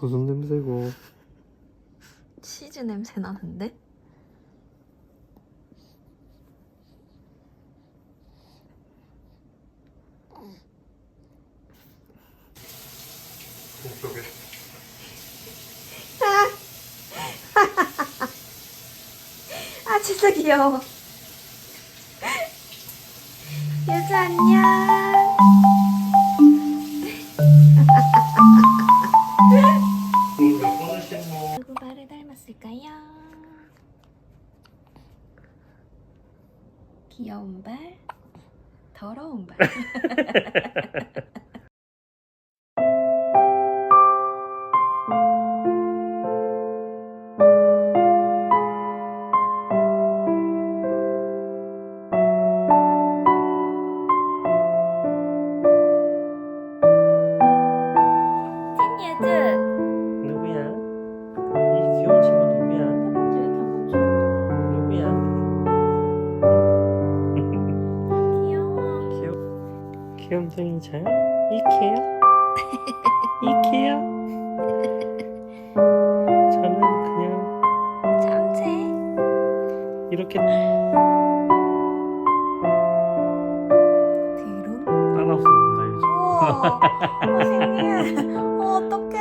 무슨 냄새고? 치즈 냄새 나는데? 목욕에. 아 진짜 귀여워. 유주 안녕. 닮았을까요? 귀여운 발, 더러운 발. 귀염둥이 잘 이케야? 이케야? 저는 그냥 참새. 이렇게 드론. 따라서 논다 요즘. 신기해. 어, 어떡해.